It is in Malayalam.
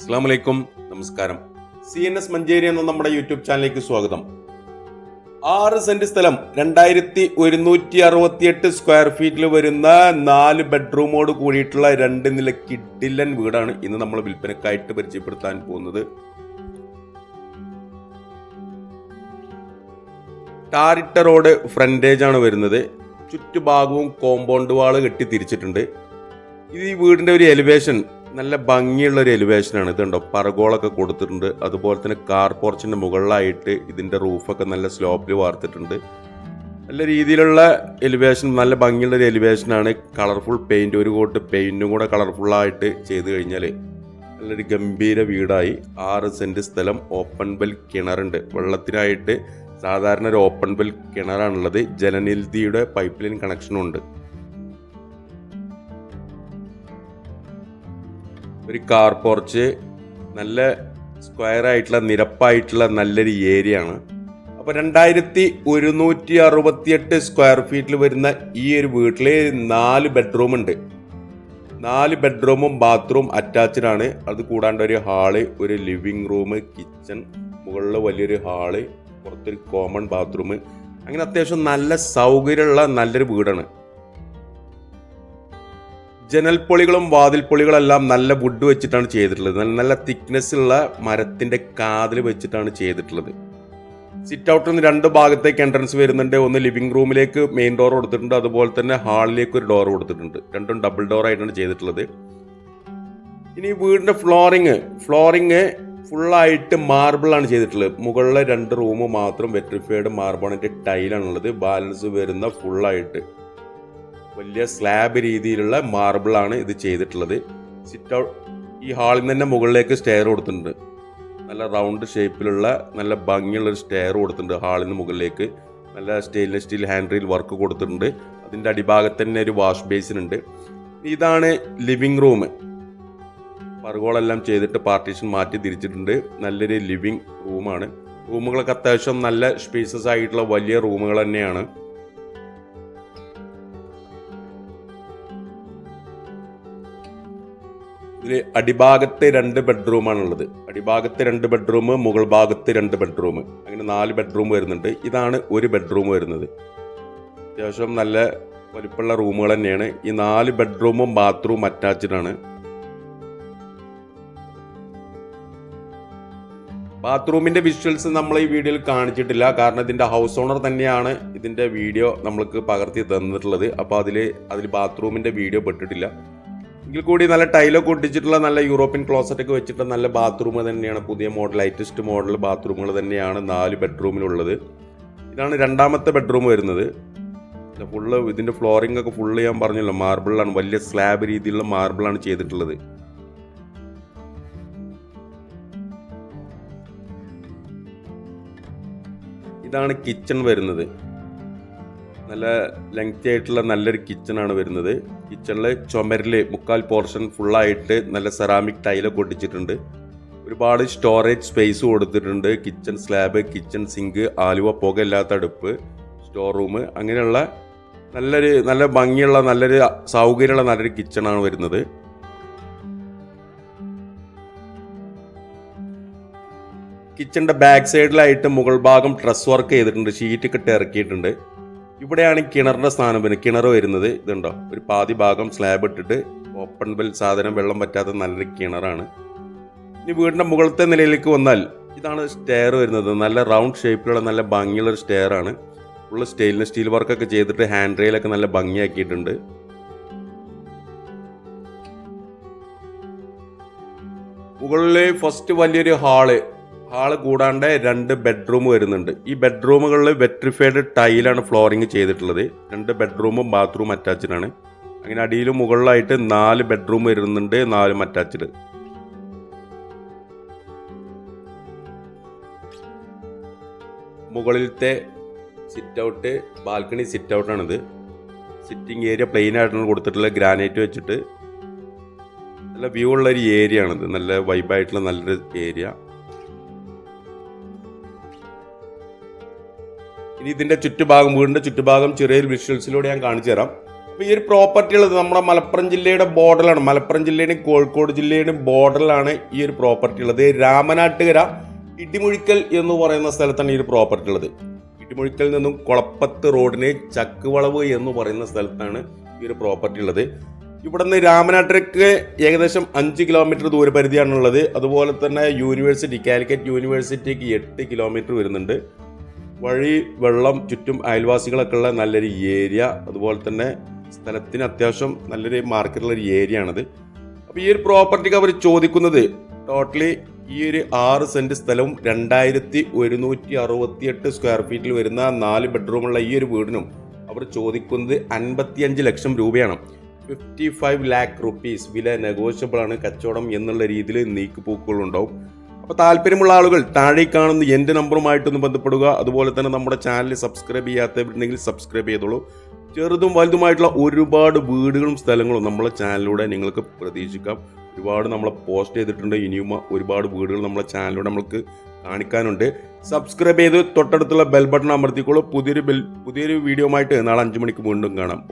അസ്സാം നമസ്കാരം. സി എൻ എസ് മഞ്ചേരി എന്ന നമ്മുടെ യൂട്യൂബ് ചാനലിലേക്ക് സ്വാഗതം. ആറ് സെന്റ് സ്ഥലം രണ്ടായിരത്തി ഒരുന്നൂറ്റി അറുപത്തിയെട്ട് സ്ക്വയർ ഫീറ്റിൽ വരുന്ന നാല് ബെഡ്റൂമോട് കൂടിയിട്ടുള്ള രണ്ട് നില കിഡില്ലൻ വീടാണ് ഇന്ന് നമ്മൾ വിൽപ്പനക്കായിട്ട് പരിചയപ്പെടുത്താൻ പോകുന്നത്. ടാറിട്ട റോഡ് ഫ്രണ്ടേജ് ആണ് വരുന്നത്. ചുറ്റുഭാഗവും കോമ്പൗണ്ട് വാൾ കെട്ടി തിരിച്ചിട്ടുണ്ട്. ഇത് ഈ വീടിന്റെ ഒരു എലിവേഷൻ നല്ല ഭംഗിയുള്ള ഒരു എലിവേഷനാണ് ഇതുണ്ടോ പറകോളൊക്കെ കൊടുത്തിട്ടുണ്ട്. അതുപോലെ തന്നെ കാർ പോർച്ചിന്റെ മുകളിലായിട്ട് ഇതിന്റെ റൂഫൊക്കെ നല്ല സ്ലോപ്പിൽ വാർത്തിട്ടുണ്ട്. നല്ല രീതിയിലുള്ള എലിവേഷൻ നല്ല ഭംഗിയുള്ള ഒരു എലിവേഷനാണ് കളർഫുൾ പെയിന്റ് ഒരു കോട്ട് പെയിന്റും കൂടെ കളർഫുള്ളായിട്ട് ചെയ്ത് കഴിഞ്ഞാൽ നല്ലൊരു ഗംഭീര വീടായി. ആറ് സെന്റ് സ്ഥലം ഓപ്പൺ വെൽ കിണറുണ്ട്. വെള്ളത്തിനായിട്ട് സാധാരണ ഒരു ഓപ്പൺ വെൽ കിണറാണുള്ളത്. ജലനിധിയുടെ പൈപ്പ് ലൈൻ കണക്ഷനും ഉണ്ട്. ഒരു കാർ പോർച്ച് നല്ല സ്ക്വയർ ആയിട്ടുള്ള നിരപ്പായിട്ടുള്ള നല്ലൊരു ഏരിയ ആണ്. അപ്പോൾ രണ്ടായിരത്തി ഒരുന്നൂറ്റി അറുപത്തിയെട്ട് സ്ക്വയർ ഫീറ്റിൽ വരുന്ന ഈ ഒരു വീട്ടിൽ നാല് ബെഡ്റൂം ഉണ്ട്. നാല് ബെഡ്റൂമും ബാത്റൂം അറ്റാച്ച്ഡ് ആണ്. അത് കൂടാണ്ട് ഒരു ഹാൾ ഒരു ലിവിങ് റൂം കിച്ചൺ മുകളിൽ വലിയൊരു ഹാൾ പുറത്തൊരു കോമൺ ബാത്റൂം അങ്ങനെ അത്യാവശ്യം നല്ല സൗകര്യമുള്ള നല്ലൊരു വീടാണ്. ജനൽപ്പൊളികളും വാതിൽപ്പൊളികളെല്ലാം നല്ല വുഡ് വെച്ചിട്ടാണ് ചെയ്തിട്ടുള്ളത്. നല്ല നല്ല തിക്നെസ് ഉള്ള മരത്തിന്റെ കാതിൽ വെച്ചിട്ടാണ് ചെയ്തിട്ടുള്ളത്. സിറ്റ് ഔട്ടിൽ നിന്ന് രണ്ട് ഭാഗത്തേക്ക് എൻട്രൻസ് വരുന്നുണ്ട്. ഒന്ന് ലിവിംഗ് റൂമിലേക്ക് മെയിൻ ഡോർ കൊടുത്തിട്ടുണ്ട്. അതുപോലെ തന്നെ ഹാളിലേക്ക് ഒരു ഡോർ കൊടുത്തിട്ടുണ്ട്. രണ്ടും ഡബിൾ ഡോർ ആയിട്ടാണ് ചെയ്തിട്ടുള്ളത്. ഇനി വീടിന്റെ ഫ്ലോറിങ് ഫ്ലോറിങ് ഫുള്ളായിട്ട് മാർബിൾ ആണ് ചെയ്തിട്ടുള്ളത്. മുകളിലെ രണ്ട് റൂം മാത്രം വെട്രിഫൈഡ് മാർബോണിന്റെ ടൈലാണുള്ളത് ബാലൻസ് വരുന്ന ഫുള്ളായിട്ട് വലിയ സ്ലാബ് രീതിയിലുള്ള മാർബിളാണ് ഇത് ചെയ്തിട്ടുള്ളത്. സിറ്റ് ഔട്ട് ഈ ഹാളിൽ നിന്ന് തന്നെ മുകളിലേക്ക് സ്റ്റെയർ കൊടുത്തിട്ടുണ്ട്. നല്ല റൗണ്ട് ഷേപ്പിലുള്ള നല്ല ഭംഗിയുള്ള ഒരു സ്റ്റെയർ കൊടുത്തിട്ടുണ്ട് ഹാളിൽ നിന്ന് മുകളിലേക്ക്. നല്ല stainless steel hand rail work കൊടുത്തിട്ടുണ്ട്. അതിന്റെ അടിഭാഗത്ത് തന്നെ ഒരു വാഷ് ബേസിൻ ഉണ്ട്. ഇതാണ് ലിവിങ് റൂം പറുകോളെല്ലാം ചെയ്തിട്ട് പാർട്ടീഷൻ മാറ്റി തിരിച്ചിട്ടുണ്ട്. നല്ലൊരു ലിവിങ് റൂമാണ് റൂമുകളൊക്കെ അത്യാവശ്യം നല്ല സ്പേസസ് ആയിട്ടുള്ള വലിയ റൂമുകൾ തന്നെയാണ്. ഇതിൽ അടിഭാഗത്ത് രണ്ട് ബെഡ്റൂമാണുള്ളത് അടിഭാഗത്ത് രണ്ട് ബെഡ്റൂം മുകൾ ഭാഗത്ത് രണ്ട് ബെഡ്റൂം അങ്ങനെ നാല് ബെഡ്റൂം വരുന്നുണ്ട്. ഇതാണ് ഒരു ബെഡ്റൂം വരുന്നത്. അത്യാവശ്യം നല്ല വലിപ്പമുള്ള റൂമുകൾ തന്നെയാണ്. ഈ നാല് ബെഡ്റൂമും ബാത്റൂം അറ്റാച്ച്ഡ് ആണ്. ബാത്റൂമിന്റെ വിഷ്വൽസ് നമ്മൾ ഈ വീഡിയോയിൽ കാണിച്ചിട്ടില്ല. കാരണം ഇതിന്റെ ഹൗസ് ഓണർ തന്നെയാണ് ഇതിന്റെ വീഡിയോ നമ്മൾക്ക് പകർത്തി തന്നിട്ടുള്ളത്. അപ്പോൾ അതിൽ അതിൽ ബാത്റൂമിന്റെ വീഡിയോ പെട്ടിട്ടില്ല. എങ്കിൽ കൂടി നല്ല ടൈലൊക്കെ ഒട്ടിച്ചിട്ടുള്ള നല്ല യൂറോപ്യൻ ക്ലോസറ്റ് ഒക്കെ വെച്ചിട്ട് നല്ല ബാത്റൂം തന്നെയാണ്. പുതിയ മോഡൽ ലൈറ്റസ്റ്റ് മോഡൽ ബാത്റൂമുകൾ തന്നെയാണ് നാല് ബെഡ്റൂമിലുള്ളത് ഇതാണ് രണ്ടാമത്തെ ബെഡ്റൂം വരുന്നത്. ഫുള്ള് ഇതിന്റെ ഫ്ലോറിംഗ് ഒക്കെ ഫുള്ള് ഞാൻ പറഞ്ഞല്ലോ മാർബിളാണ് വലിയ സ്ലാബ് രീതിയിലുള്ള മാർബിളാണ് ചെയ്തിട്ടുള്ളത്. ഇതാണ് കിച്ചൺ വരുന്നത്. നല്ല ലെങ്തി ആയിട്ടുള്ള നല്ലൊരു കിച്ചണാണ് വരുന്നത്. കിച്ചണിൽ ചുമരിൽ മുക്കാൽ പോർഷൻ ഫുള്ളായിട്ട് നല്ല സെറാമിക് ടൈലൊക്കെ ഒട്ടിച്ചിട്ടുണ്ട്. ഒരുപാട് സ്റ്റോറേജ് സ്പേസ് കൊടുത്തിട്ടുണ്ട്. Kitchen slab kitchen sink Aluva പുകയില്ലാത്ത അടുപ്പ് സ്റ്റോർ റൂം അങ്ങനെയുള്ള നല്ലൊരു നല്ല ഭംഗിയുള്ള നല്ലൊരു സൗകര്യമുള്ള നല്ലൊരു കിച്ചണാണ് വരുന്നത്. കിച്ചണിന്റെ ബാക്ക് സൈഡിലായിട്ട് മുകൾ ഭാഗം ഡ്രസ് വർക്ക് ചെയ്തിട്ടുണ്ട്. ഷീറ്റ് ഇട്ട് ഇറക്കിയിട്ടുണ്ട്. ഇവിടെയാണ് കിണറിന്റെ സ്ഥാനം. വരുന്നത് കിണർ വരുന്നത് ഇതുണ്ടോ? ഒരു പാതി ഭാഗം സ്ലാബ് ഇട്ടിട്ട് ഓപ്പൺ വെൽ സാധനം വെള്ളം പറ്റാത്ത നല്ലൊരു കിണറാണ്. ഇനി വീടിന്റെ മുകളത്തെ നിലയിലേക്ക് വന്നാൽ ഇതാണ് സ്റ്റെയർ വരുന്നത്. നല്ല റൗണ്ട് ഷേപ്പിലുള്ള നല്ല ഭംഗിയുള്ള ഒരു സ്റ്റെയർ ആണ്. ഫുള്ള് സ്റ്റെയിൻലെസ് സ്റ്റീൽ വർക്കൊക്കെ ചെയ്തിട്ട് ഹാൻഡ് റെയിലൊക്കെ നല്ല ഭംഗിയാക്കിയിട്ടുണ്ട്. മുകളിൽ ഫസ്റ്റ് വലിയൊരു ഹാൾ ഹാൾ കൂടാണ്ട് രണ്ട് ബെഡ്റൂം വരുന്നുണ്ട്. ഈ ബെഡ്റൂമുകളിൽ വെട്രിഫൈഡ് ടൈലാണ് ഫ്ലോറിങ് ചെയ്തിട്ടുള്ളത്. രണ്ട് ബെഡ്റൂമും ബാത്റൂം ആണ് അങ്ങനെ അടിയിലും മുകളിലായിട്ട് നാല് ബെഡ്റൂം വരുന്നുണ്ട് നാലും അറ്റാച്ച്ഡ്. മുകളിലത്തെ സിറ്റ് ഔട്ട് ബാൽക്കണി സിറ്റ് ഔട്ടാണിത് സിറ്റിംഗ് ഏരിയ പ്ലെയിൻ ആയിട്ടാണ് കൊടുത്തിട്ടുള്ളത് ഗ്രാനൈറ്റ് വെച്ചിട്ട്. നല്ല വ്യൂ ഉള്ള ഒരു ഏരിയ ആണിത് നല്ല വൈബായിട്ടുള്ള നല്ലൊരു ഏരിയ. ഇനി ഇതിന്റെ ചുറ്റുഭാഗം വീടിന്റെ ചുറ്റുഭാഗം ചെറിയൊരു വിഷ്വൽസിലൂടെ ഞാൻ കാണിച്ചു തരാം. അപ്പോൾ ഈ ഒരു പ്രോപ്പർട്ടി ഉള്ളത് നമ്മുടെ മലപ്പുറം ജില്ലയുടെ ബോർഡറിലാണ് മലപ്പുറം ജില്ലയുടെയും കോഴിക്കോട് ജില്ലയുടെയും ബോർഡറിലാണ് ഈ ഒരു പ്രോപ്പർട്ടി ഉള്ളത്. രാമനാട്ടുകര ഇടിമുഴിക്കൽ എന്ന് പറയുന്ന സ്ഥലത്താണ് ഈ ഒരു പ്രോപ്പർട്ടി ഉള്ളത്. ഇടിമുഴിക്കൽ നിന്നും കുളപ്പത്ത് റോഡിന് ചക്കുവളവ് എന്ന് പറയുന്ന സ്ഥലത്താണ് ഈ ഒരു പ്രോപ്പർട്ടി ഉള്ളത്. ഇവിടെ നിന്ന് രാമനാട്ടിലേക്ക് ഏകദേശം അഞ്ച് കിലോമീറ്റർ ദൂരപരിധിയാണുള്ളത്. അതുപോലെ തന്നെ യൂണിവേഴ്സിറ്റി കാലിക്കറ്റ് യൂണിവേഴ്സിറ്റിക്ക് എട്ട് കിലോമീറ്റർ വരുന്നുണ്ട്. വഴി വെള്ളം ചുറ്റും അയൽവാസികളൊക്കെ ഉള്ള നല്ലൊരു ഏരിയ. അതുപോലെ തന്നെ സ്ഥലത്തിന് അത്യാവശ്യം നല്ലൊരു മാർക്കറ്റുള്ള ഒരു ഏരിയ ആണത്. അപ്പോൾ ഈ ഒരു പ്രോപ്പർട്ടിക്ക് അവർ ചോദിക്കുന്നത് ടോട്ടലി ഈ ഒരു ആറ് സെന്റ് സ്ഥലവും രണ്ടായിരത്തി ഒരുന്നൂറ്റി അറുപത്തിയെട്ട് സ്ക്വയർ ഫീറ്റിൽ വരുന്ന നാല് ബെഡ്റൂമുള്ള ഈ ഒരു വീടിനും അവർ ചോദിക്കുന്നത് അൻപത്തിയഞ്ച് ലക്ഷം രൂപയാണ്. ഫിഫ്റ്റി ഫൈവ് ലാക്ക് റുപ്പീസ് വില നെഗോഷ്യബിൾ ആണ്. കച്ചവടം എന്നുള്ള രീതിയിൽ നീക്കുപോക്കുകളുണ്ടാവും. അപ്പോൾ താല്പര്യമുള്ള ആളുകൾ താഴെ കാണുന്ന എന്റെ നമ്പറുമായിട്ടൊന്ന് ബന്ധപ്പെടുക. അതുപോലെ തന്നെ നമ്മുടെ ചാനൽ സബ്സ്ക്രൈബ് ചെയ്യാത്തവരുണ്ടെങ്കിൽ സബ്സ്ക്രൈബ് ചെയ്തോളൂ. ചെറുതും വലുതുമായിട്ടുള്ള ഒരുപാട് വീടുകളും സ്ഥലങ്ങളും നമ്മളെ ചാനലിലൂടെ നിങ്ങൾക്ക് പ്രതീക്ഷിക്കാം. ഒരുപാട് നമ്മളെ പോസ്റ്റ് ചെയ്തിട്ടുണ്ട്. ഇനിയും ഒരുപാട് വീടുകൾ നമ്മളെ ചാനലിലൂടെ നമുക്ക് കാണിക്കാനുണ്ട്. സബ്സ്ക്രൈബ് ചെയ്ത് തൊട്ടടുത്തുള്ള ബെൽ ബട്ടൺ അമർത്തിക്കോളൂ. പുതിയൊരു ബെൽ പുതിയൊരു വീഡിയോ ആയിട്ട് നാളെ അഞ്ച് മണിക്ക് വീണ്ടും കാണാം.